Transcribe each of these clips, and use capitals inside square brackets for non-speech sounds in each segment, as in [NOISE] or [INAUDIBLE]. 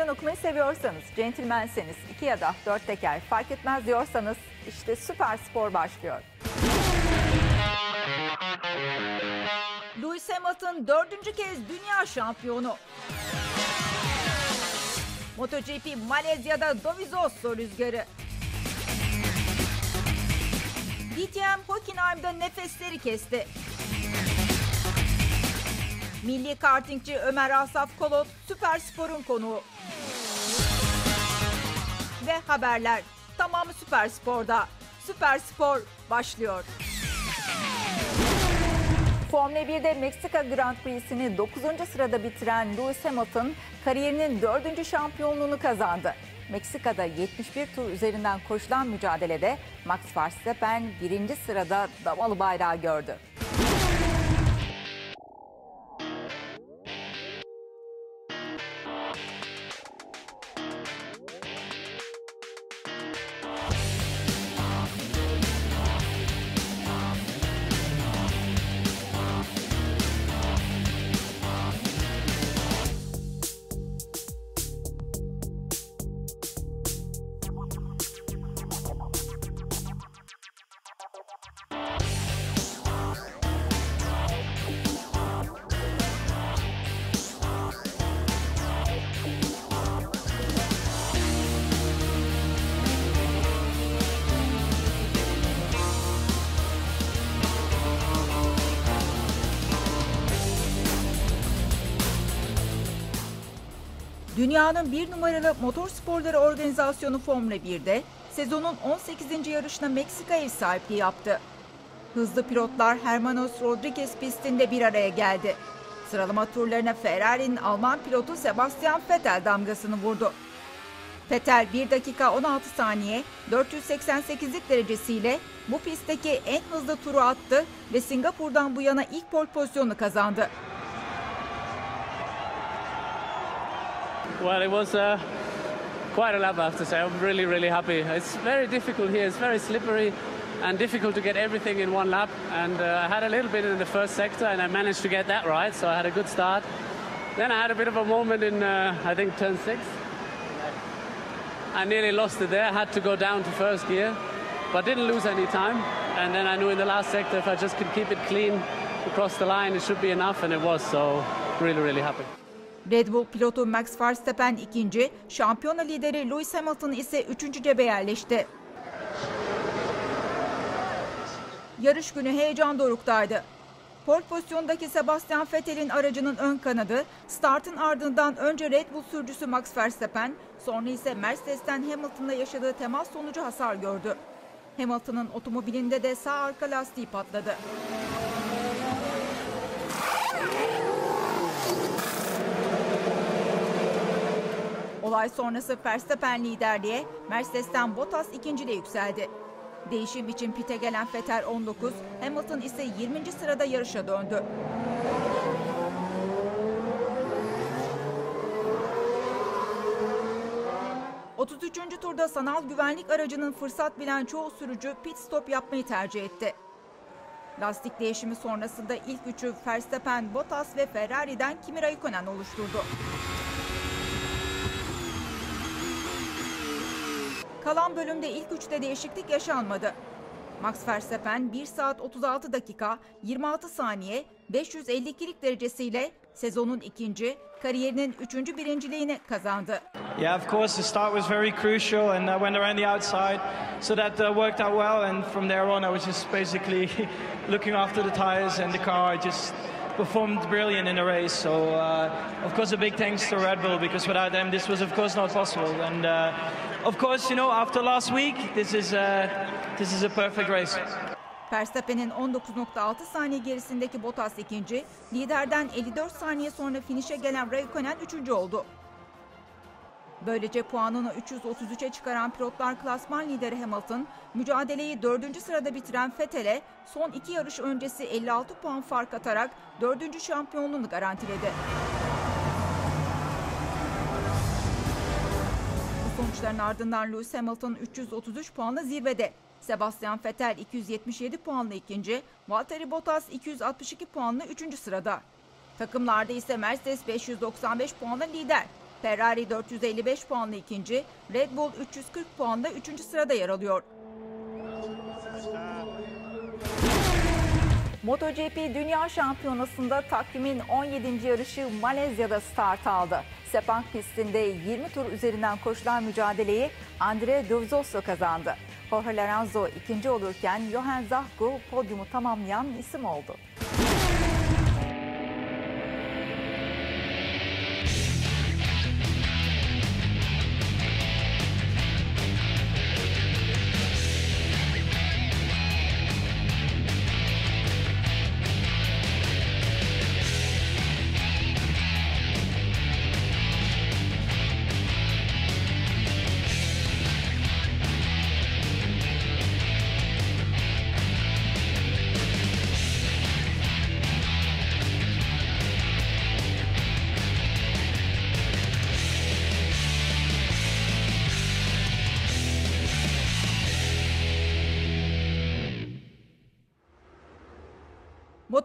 Meydan okumayı seviyorsanız, centilmenseniz, iki ya da dört teker fark etmez diyorsanız işte süper spor başlıyor. Lewis Hamilton dördüncü kez dünya şampiyonu. MotoGP Malezya'da Dovizioso rüzgarı. DTM Hockenheim'da nefesleri kesti. Milli kartingçi Ömer Asaf Kolot Süper Spor'un konuğu. Ve haberler tamamı Süper Spor'da. Süper Spor başlıyor. Formula 1'de Meksika Grand Prix'sini 9. sırada bitiren Lewis Hamilton kariyerinin 4. şampiyonluğunu kazandı. Meksika'da 71 tur üzerinden koşulan mücadelede Max Verstappen birinci sırada damalı bayrağı gördü. Dünyanın bir numaralı motor sporları organizasyonu Formula 1'de sezonun 18. yarışına Meksika ev sahipliği yaptı. Hızlı pilotlar Hermanos Rodriguez pistinde bir araya geldi. Sıralama turlarına Ferrari'nin Alman pilotu Sebastian Vettel damgasını vurdu. Vettel 1 dakika 16 saniye 488'lik derecesiyle bu pistteki en hızlı turu attı ve Singapur'dan bu yana ilk pol pozisyonu kazandı. Well, it was uh, quite a lap, I have to say. I'm really, really happy. It's very difficult here. It's very slippery and difficult to get everything in one lap. And uh, I had a little bit in the first sector, and I managed to get that right, so I had a good start. Then I had a bit of a moment in, uh, I think, turn six. I nearly lost it there. I had to go down to first gear, but didn't lose any time. And then I knew in the last sector, if I just could keep it clean across the line, it should be enough, and it was. So, really, really happy. Red Bull pilotu Max Verstappen ikinci, şampiyona lideri Lewis Hamilton ise üçüncü cebe yerleşti. Yarış günü heyecan doruktaydı. Pol pozisyondaki Sebastian Vettel'in aracının ön kanadı, startın ardından önce Red Bull sürücüsü Max Verstappen, sonra ise Mercedes'ten Hamilton'la yaşadığı temas sonucu hasar gördü. Hamilton'ın otomobilinde de sağ arka lastiği patladı. Olay sonrası Verstappen liderliğe, Mercedes'ten Bottas ikinciliğe yükseldi. Değişim için pite gelen Vettel 19, Hamilton ise 20. sırada yarışa döndü. ...33. turda sanal güvenlik aracının fırsat bilen çoğu sürücü pit stop yapmayı tercih etti. Lastik değişimi sonrasında ilk üçü Verstappen, Bottas ve Ferrari'den Kimi Raikkonen oluşturdu. Kalan bölümde ilk üçte değişiklik yaşanmadı. Max Verstappen 1 saat 36 dakika 26 saniye 552'lik derecesiyle sezonun ikinci, kariyerinin üçüncü birinciliğini kazandı. Yeah, of course, the start was very crucial, and I went around the outside, so that uh, worked out well. And from there on, I was just basically [LAUGHS] looking after the tires and the car. I just performed brilliant in the race. So, uh, of course, a big thanks to Red Bull because without them, this was, of course, not possible. And uh, of course, you know, after last week, this is uh, this is a perfect race. Verstappen'in 19.6 saniye gerisindeki Bottas ikinci, liderden 54 saniye sonra finişe gelen Raikkonen üçüncü oldu. Böylece puanını 333'e çıkaran pilotlar klasman lideri Hamilton, mücadeleyi 4. sırada bitiren Vettel'e son iki yarış öncesi 56 puan fark atarak 4. şampiyonluğunu garantiledi. Bu sonuçların ardından Lewis Hamilton 333 puanla zirvede. Sebastian Vettel 277 puanla ikinci, Valtteri Bottas 262 puanla üçüncü sırada. Takımlarda ise Mercedes 595 puanla lider. Ferrari 455 puanla ikinci, Red Bull 340 puanla üçüncü sırada yer alıyor. MotoGP Dünya Şampiyonası'nda takvimin 17. yarışı Malezya'da start aldı. Sepang pistinde 20 tur üzerinden koşulan mücadeleyi Andre Dovizioso kazandı. Jorge Lorenzo ikinci olurken Johan Zarco podyumu tamamlayan isim oldu.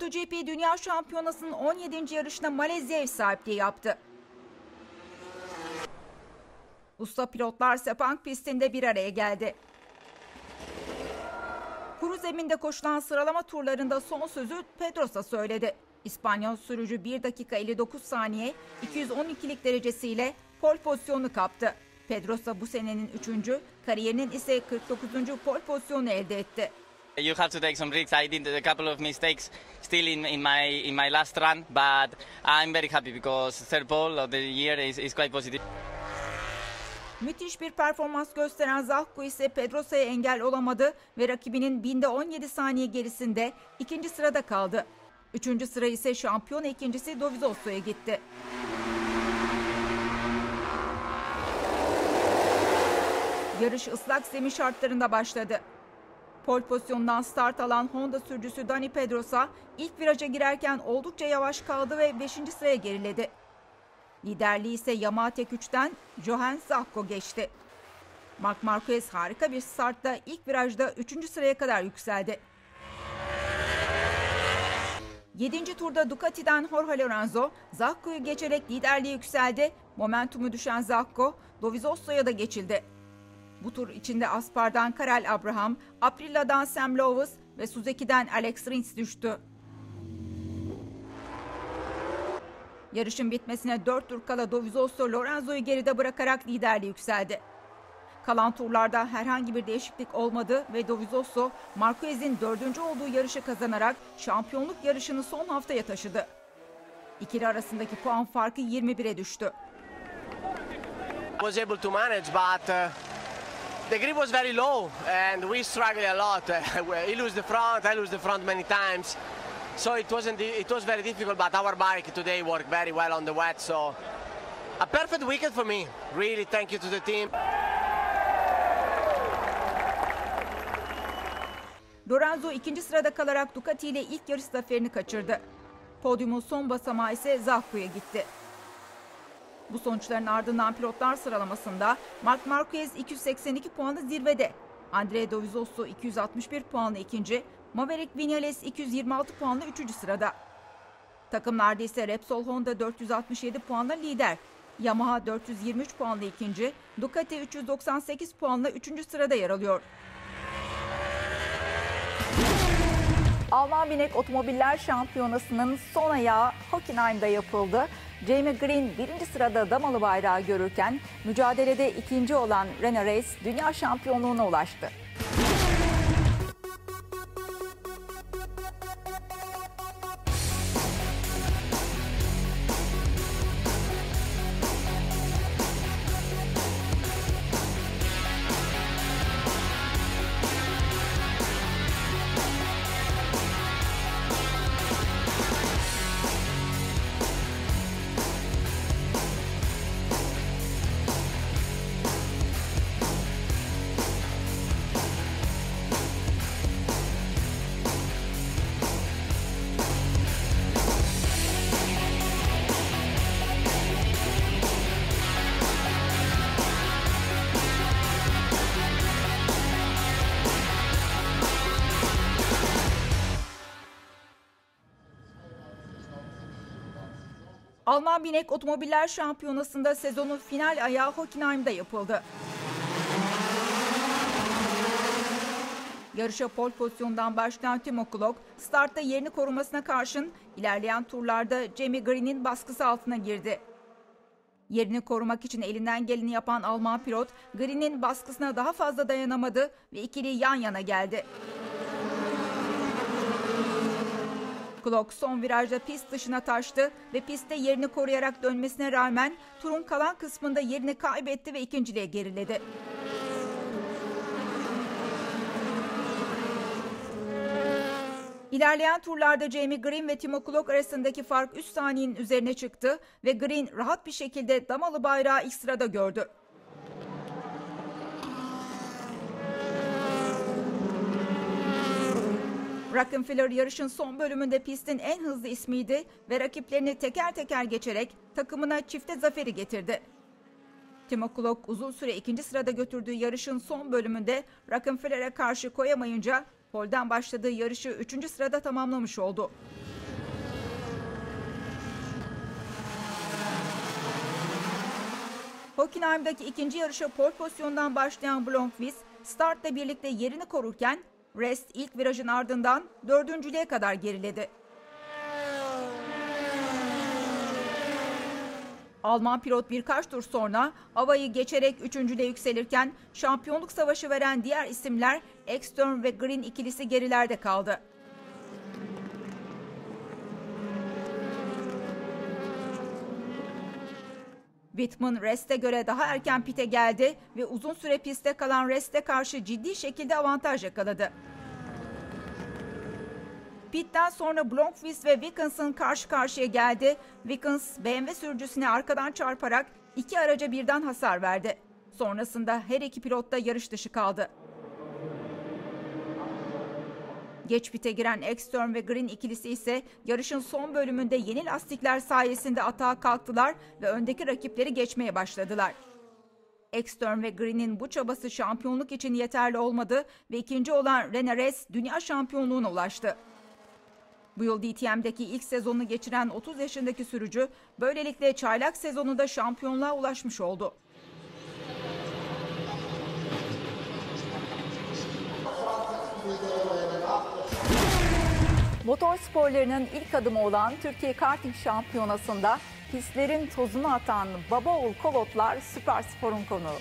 MotoGP Dünya Şampiyonası'nın 17. yarışına Malezya ev sahipliği yaptı. Usta pilotlar Sepang pistinde bir araya geldi. Kuru zeminde koşulan sıralama turlarında son sözü Pedrosa söyledi. İspanyol sürücü 1 dakika 59 saniye 212'lik derecesiyle pol pozisyonu kaptı. Pedrosa bu senenin 3. kariyerinin ise 49. pol pozisyonu elde etti. You have to take some risks. I did a couple of mistakes still in, in my in my last run, but I'm very happy because third pole of the year is, is quite positive. Müthiş bir performans gösteren Zahko ise Pedrosa'ya engel olamadı ve rakibinin binde 17 saniye gerisinde ikinci sırada kaldı. Üçüncü sıra ise şampiyon ikincisi Dovizosso'ya gitti. Yarış ıslak zemin şartlarında başladı. Pol pozisyonundan start alan Honda sürücüsü Dani Pedrosa ilk viraja girerken oldukça yavaş kaldı ve 5. sıraya geriledi. Liderliği ise Yamaha Tek3'ten Johan Zarco geçti. Marc Marquez harika bir startla ilk virajda 3. sıraya kadar yükseldi. 7. turda Ducati'den Jorge Lorenzo, Zarco'yu geçerek liderliğe yükseldi. Momentumu düşen Zarco, Dovizosso'ya da geçildi. Bu tur içinde Aspar'dan Karel Abraham, Aprila'dan Sam Lowes ve Suzuki'den Alex Rins düştü. Yarışın bitmesine 4 tur kala Dovizioso Lorenzo'yu geride bırakarak liderliğe yükseldi. Kalan turlarda herhangi bir değişiklik olmadı ve Dovizioso Marquez'in dördüncü olduğu yarışı kazanarak şampiyonluk yarışını son haftaya taşıdı. İkili arasındaki puan farkı 21'e düştü. was able to manage, but uh, the grip was very low and we struggled a lot. [LAUGHS] he lose the front, I lose the front many times. So it wasn't it was very difficult, but our bike today worked very well on the wet. So a perfect weekend for me. Really, thank you to the team. Lorenzo ikinci sırada kalarak Ducati ile ilk yarış zaferini kaçırdı. Podyumun son basamağı ise Zarco'ya gitti. Bu sonuçların ardından pilotlar sıralamasında Marc Marquez 282 puanla zirvede. Andrea Dovizioso 261 puanla ikinci, Maverick Vinales 226 puanla üçüncü sırada. Takımlarda ise Repsol Honda 467 puanla lider. Yamaha 423 puanla ikinci, Ducati 398 puanla üçüncü sırada yer alıyor. Alman Binek Otomobiller Şampiyonası'nın son ayağı Hockenheim'da yapıldı. Jamie Green birinci sırada damalı bayrağı görürken mücadelede ikinci olan Rene Reis dünya şampiyonluğuna ulaştı. Alman Binek Otomobiller Şampiyonası'nda sezonun final ayağı Hockenheim'da yapıldı. Yarışa pol pozisyondan başlayan Timo Glock startta yerini korumasına karşın ilerleyen turlarda Jamie Green'in baskısı altına girdi. Yerini korumak için elinden geleni yapan Alman pilot Green'in baskısına daha fazla dayanamadı ve ikili yan yana geldi. Glock son virajda pist dışına taştı ve pistte yerini koruyarak dönmesine rağmen turun kalan kısmında yerini kaybetti ve ikinciliğe geriledi. İlerleyen turlarda Jamie Green ve Timo Glock arasındaki fark 3 saniyenin üzerine çıktı ve Green rahat bir şekilde damalı bayrağı ilk sırada gördü. Rockefeller yarışın son bölümünde pistin en hızlı ismiydi ve rakiplerini teker teker geçerek takımına çifte zaferi getirdi. Timo Glock uzun süre ikinci sırada götürdüğü yarışın son bölümünde Rockefeller'e karşı koyamayınca polden başladığı yarışı üçüncü sırada tamamlamış oldu. Hockenheim'daki ikinci yarışa pol pozisyondan başlayan Blomqvist startla birlikte yerini korurken Rest ilk virajın ardından dördüncülüğe kadar geriledi. Alman pilot birkaç tur sonra havayı geçerek üçüncüde yükselirken şampiyonluk savaşı veren diğer isimler Ekstern ve Green ikilisi gerilerde kaldı. Whitman Rest'e göre daha erken pite geldi ve uzun süre pistte kalan Rest'e karşı ciddi şekilde avantaj yakaladı. Pit'ten sonra Blomqvist ve Wickens'ın karşı karşıya geldi. Wickens BMW sürücüsüne arkadan çarparak iki araca birden hasar verdi. Sonrasında her iki pilot da yarış dışı kaldı. Geç pite giren Ekstern ve Green ikilisi ise yarışın son bölümünde yeni lastikler sayesinde atağa kalktılar ve öndeki rakipleri geçmeye başladılar. Ekstern ve Green'in bu çabası şampiyonluk için yeterli olmadı ve ikinci olan Rene Res dünya şampiyonluğuna ulaştı. Bu yıl DTM'deki ilk sezonunu geçiren 30 yaşındaki sürücü böylelikle çaylak sezonunda şampiyonluğa ulaşmış oldu. Motor sporlarının ilk adımı olan Türkiye Karting Şampiyonası'nda pistlerin tozunu atan baba oğul kolotlar Süper Spor'un konuğu.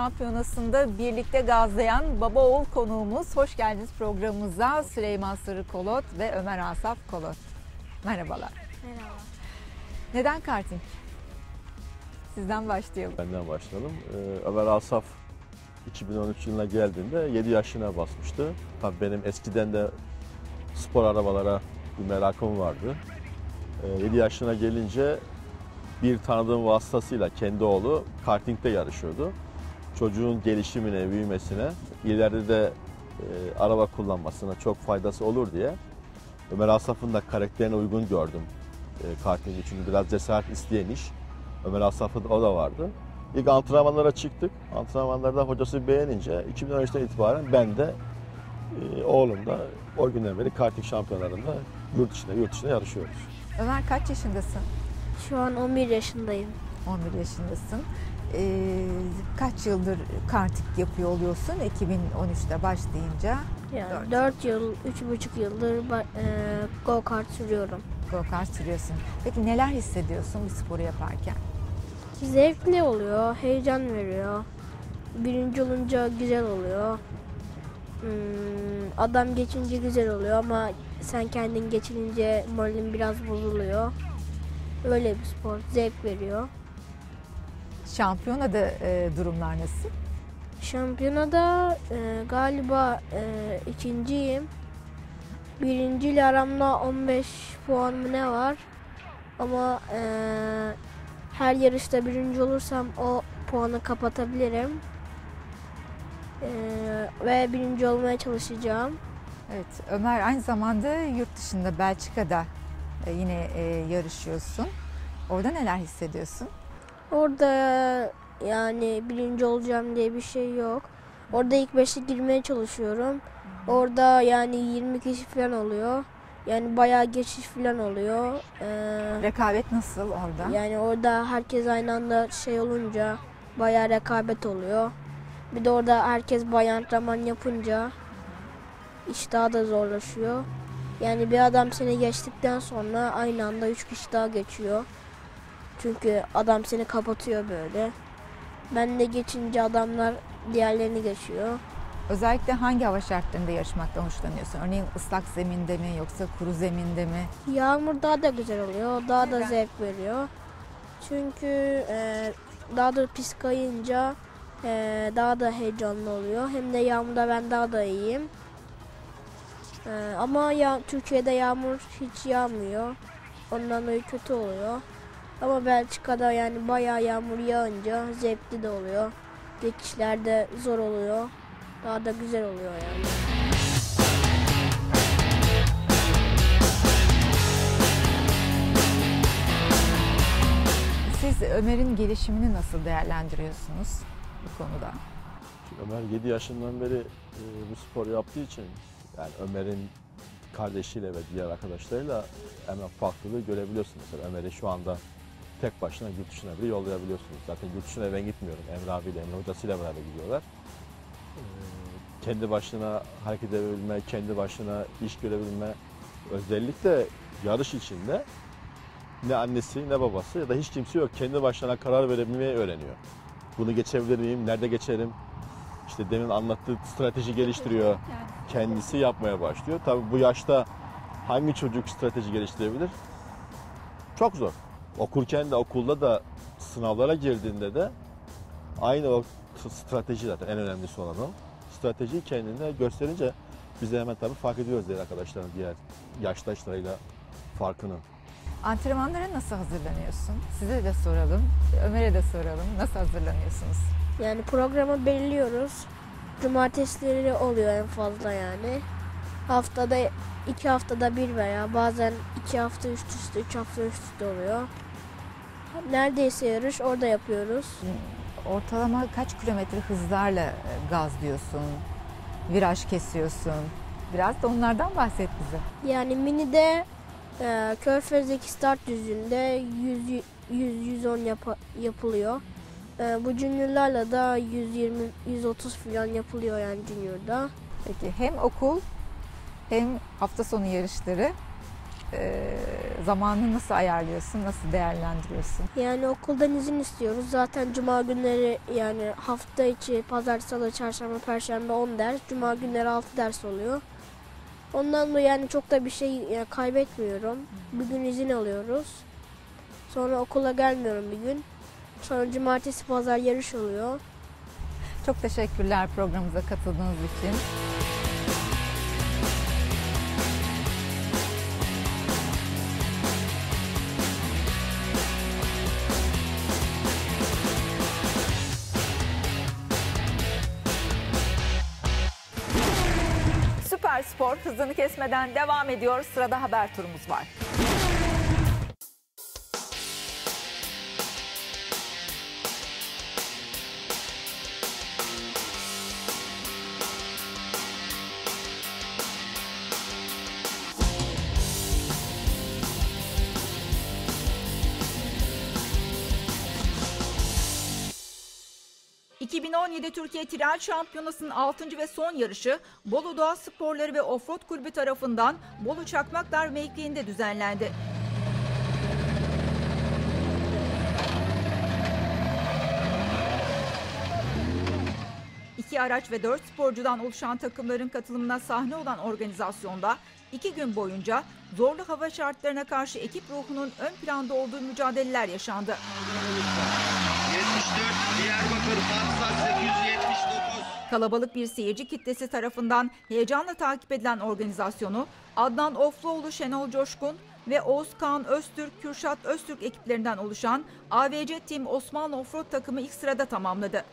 Şampiyonası'nda birlikte gazlayan baba oğul konuğumuz. Hoş geldiniz programımıza Süleyman Sırrı Kolot ve Ömer Asaf Kolot. Merhabalar. Merhaba. Neden karting? Sizden başlayalım. Benden başlayalım. Ee, Ömer Asaf 2013 yılına geldiğinde 7 yaşına basmıştı. Tabii benim eskiden de spor arabalara bir merakım vardı. Ee, 7 yaşına gelince bir tanıdığım vasıtasıyla kendi oğlu kartingde yarışıyordu. Çocuğun gelişimine, büyümesine, ileride de e, araba kullanmasına çok faydası olur diye Ömer Asaf'ın da karakterine uygun gördüm e, karting için. Biraz cesaret isteyen iş. Ömer Asaf'ın o da vardı. İlk antrenmanlara çıktık. Antrenmanlarda hocası beğenince 2013'ten itibaren ben de e, oğlum da o günden beri karting şampiyonlarında yurt dışında yurt dışında yarışıyoruz. Ömer kaç yaşındasın? Şu an 11 yaşındayım. 11 yaşındasın. Ee, kaç yıldır karting yapıyor oluyorsun? 2013'te başlayınca Yani Dört 4 yıl, 3,5 yıldır e, go kart sürüyorum. go kart sürüyorsun. Peki neler hissediyorsun bu sporu yaparken? Zevkli oluyor, heyecan veriyor. Birinci olunca güzel oluyor. Hmm, adam geçince güzel oluyor ama sen kendin geçilince moralin biraz bozuluyor. Öyle bir spor, zevk veriyor. Şampiyonada e, durumlar nasıl? Şampiyonada e, galiba e, ikinciyim. Birinciyle aramda 15 puan mı ne var? Ama e, her yarışta birinci olursam o puanı kapatabilirim. E, ve birinci olmaya çalışacağım. Evet, Ömer aynı zamanda yurt dışında Belçika'da e, yine e, yarışıyorsun. Orada neler hissediyorsun? Orada yani birinci olacağım diye bir şey yok. Orada ilk beşe girmeye çalışıyorum. Orada yani 20 kişi falan oluyor. Yani bayağı geçiş falan oluyor. Ee, Rekabet nasıl orada? yani orada herkes aynı anda şey olunca bayağı rekabet oluyor. Bir de orada herkes bayağı antrenman yapınca iş daha da zorlaşıyor. Yani bir adam seni geçtikten sonra aynı anda üç kişi daha geçiyor. Çünkü adam seni kapatıyor böyle. Ben de geçince adamlar diğerlerini geçiyor. Özellikle hangi hava şartlarında yarışmaktan hoşlanıyorsun? Örneğin ıslak zeminde mi yoksa kuru zeminde mi? Yağmur daha da güzel oluyor. Daha da zevk veriyor. Çünkü e, daha da pis kayınca e, daha da heyecanlı oluyor. Hem de yağmurda ben daha da iyiyim. E, ama ya, Türkiye'de yağmur hiç yağmıyor. Ondan dolayı kötü oluyor. Ama Belçika'da yani bayağı yağmur yağınca zevkli de oluyor. Geçişler de zor oluyor. Daha da güzel oluyor yani. Siz Ömer'in gelişimini nasıl değerlendiriyorsunuz bu konuda? Ömer 7 yaşından beri e, bu spor yaptığı için yani Ömer'in kardeşiyle ve diğer arkadaşlarıyla hemen farklılığı görebiliyorsunuz. Mesela Ömer'i şu anda tek başına yurt dışına bile yollayabiliyorsunuz. Zaten yurt dışına ben gitmiyorum. Emre abiyle, Emre hocasıyla beraber gidiyorlar. Ee, kendi başına hareket edebilme, kendi başına iş görebilme, özellikle yarış içinde ne annesi ne babası ya da hiç kimse yok. Kendi başına karar verebilmeyi öğreniyor. Bunu geçebilir miyim? Nerede geçerim? İşte demin anlattığı strateji geliştiriyor. Kendisi yapmaya başlıyor. Tabii bu yaşta hangi çocuk strateji geliştirebilir? Çok zor. Okurken de okulda da sınavlara girdiğinde de aynı o strateji zaten en önemlisi olan o. Stratejiyi kendine gösterince biz de hemen tabii fark ediyoruz diğer arkadaşların, diğer yaştaşlarıyla farkını. Antrenmanlara nasıl hazırlanıyorsun? Size de soralım, Ömer'e de soralım. Nasıl hazırlanıyorsunuz? Yani programı belirliyoruz. Cumartesileri oluyor en fazla yani. Haftada iki haftada bir veya bazen iki hafta üst üste, üç hafta üst üste oluyor. Neredeyse yarış orada yapıyoruz. Ortalama kaç kilometre hızlarla e, gazlıyorsun? Viraj kesiyorsun? Biraz da onlardan bahset bize. Yani minide e, Körfez'deki start düzünde 100-110 yapa- yapılıyor. E, bu juniorlarla da 120-130 falan yapılıyor yani juniorda. Peki hem okul hem hafta sonu yarışları e, zamanını nasıl ayarlıyorsun, nasıl değerlendiriyorsun? Yani okuldan izin istiyoruz. Zaten cuma günleri yani hafta içi pazar, salı, çarşamba, perşembe 10 ders. Cuma günleri 6 ders oluyor. Ondan da yani çok da bir şey yani kaybetmiyorum. Bir gün izin alıyoruz. Sonra okula gelmiyorum bir gün. Sonra cumartesi pazar yarış oluyor. Çok teşekkürler programımıza katıldığınız için. Spor hızını kesmeden devam ediyor. Sırada haber turumuz var. ...2017 Türkiye Tren Şampiyonası'nın 6. ve son yarışı... ...Bolu Doğa Sporları ve Offroad Kulübü tarafından... ...Bolu Çakmaklar mevkiinde düzenlendi. İki araç ve dört sporcudan oluşan takımların katılımına sahne olan organizasyonda iki gün boyunca zorlu hava şartlarına karşı ekip ruhunun ön planda olduğu mücadeleler yaşandı. 74 Diyarbakır 879 Kalabalık bir seyirci kitlesi tarafından heyecanla takip edilen organizasyonu Adnan Ofluoğlu Şenol Coşkun ve Oğuzkan Öztürk, Kürşat Öztürk ekiplerinden oluşan AVC Team Osmanlı Offroad takımı ilk sırada tamamladı.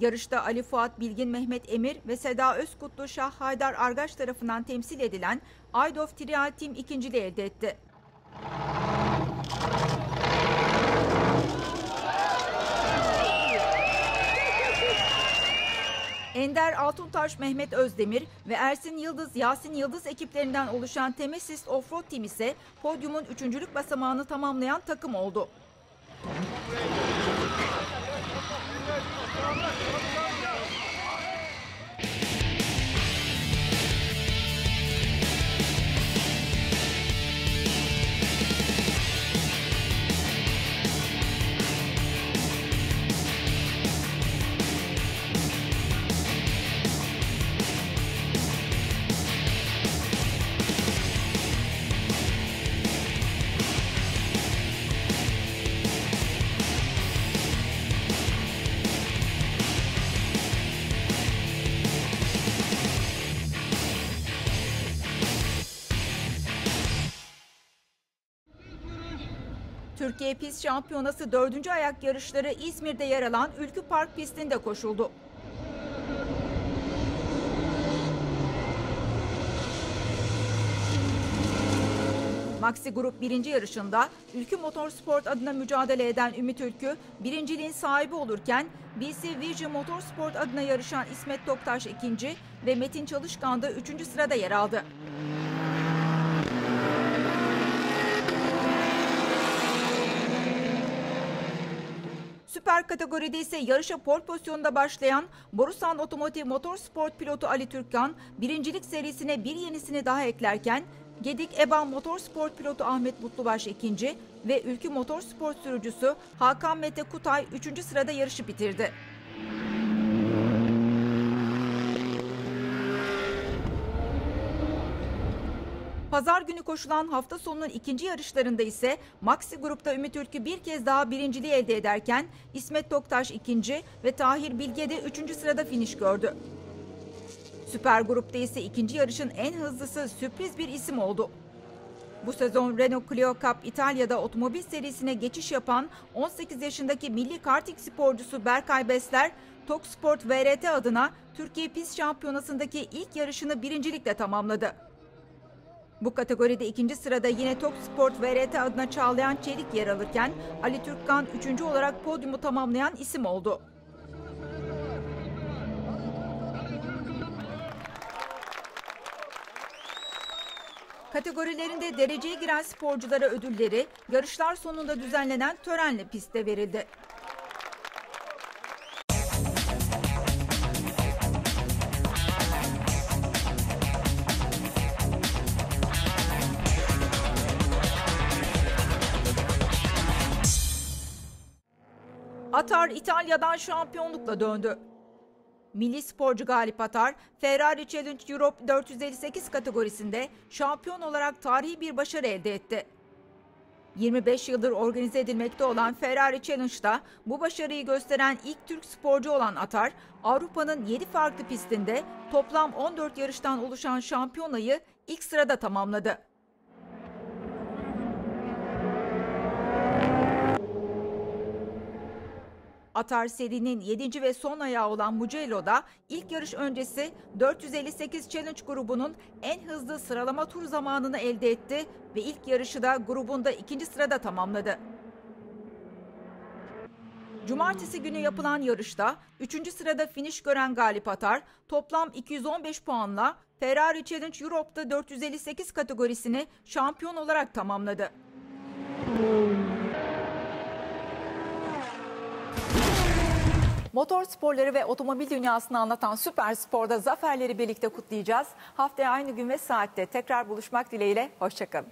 Yarışta Ali Fuat Bilgin, Mehmet Emir ve Seda Özkutlu Şah Haydar Argaç tarafından temsil edilen Aydof Trial Team ikinciliği elde etti. Ender Altuntaş, Mehmet Özdemir ve Ersin Yıldız, Yasin Yıldız ekiplerinden oluşan Temesist Offroad Team ise podyumun üçüncülük basamağını tamamlayan takım oldu. Türkiye Pist Şampiyonası 4. ayak yarışları İzmir'de yer alan Ülkü Park pistinde koşuldu. Maxi Grup birinci yarışında Ülkü Motorsport adına mücadele eden Ümit Ülkü birinciliğin sahibi olurken BC Vision Motorsport adına yarışan İsmet Toktaş ikinci ve Metin Çalışkan da üçüncü sırada yer aldı. Süper kategoride ise yarışa pol pozisyonunda başlayan Borusan Otomotiv Motorsport pilotu Ali Türkkan birincilik serisine bir yenisini daha eklerken Gedik Eban Motorsport pilotu Ahmet Mutlubaş ikinci ve Ülkü Motorsport sürücüsü Hakan Mete Kutay üçüncü sırada yarışı bitirdi. Pazar günü koşulan hafta sonunun ikinci yarışlarında ise Maxi grupta Ümit Ülkü bir kez daha birinciliği elde ederken İsmet Toktaş ikinci ve Tahir Bilge de üçüncü sırada finish gördü. Süper grupta ise ikinci yarışın en hızlısı sürpriz bir isim oldu. Bu sezon Renault Clio Cup İtalya'da otomobil serisine geçiş yapan 18 yaşındaki milli karting sporcusu Berkay Besler, Tok Sport VRT adına Türkiye Pist Şampiyonası'ndaki ilk yarışını birincilikle tamamladı. Bu kategoride ikinci sırada yine Tok Sport VRT adına Çağlayan Çelik yer alırken Ali Türkkan üçüncü olarak podyumu tamamlayan isim oldu. Kategorilerinde dereceye giren sporculara ödülleri yarışlar sonunda düzenlenen törenle piste verildi. Atar İtalya'dan şampiyonlukla döndü. Milli sporcu Galip Atar, Ferrari Challenge Europe 458 kategorisinde şampiyon olarak tarihi bir başarı elde etti. 25 yıldır organize edilmekte olan Ferrari Challenge'da bu başarıyı gösteren ilk Türk sporcu olan Atar, Avrupa'nın 7 farklı pistinde toplam 14 yarıştan oluşan şampiyonayı ilk sırada tamamladı. Atar serinin 7. ve son ayağı olan Mugello'da ilk yarış öncesi 458 Challenge grubunun en hızlı sıralama tur zamanını elde etti ve ilk yarışı da grubunda ikinci sırada tamamladı. Cumartesi günü yapılan yarışta 3. sırada finish gören Galip Atar toplam 215 puanla Ferrari Challenge Europe'da 458 kategorisini şampiyon olarak tamamladı. Motor sporları ve otomobil dünyasını anlatan Süper Spor'da zaferleri birlikte kutlayacağız. Haftaya aynı gün ve saatte tekrar buluşmak dileğiyle. Hoşçakalın.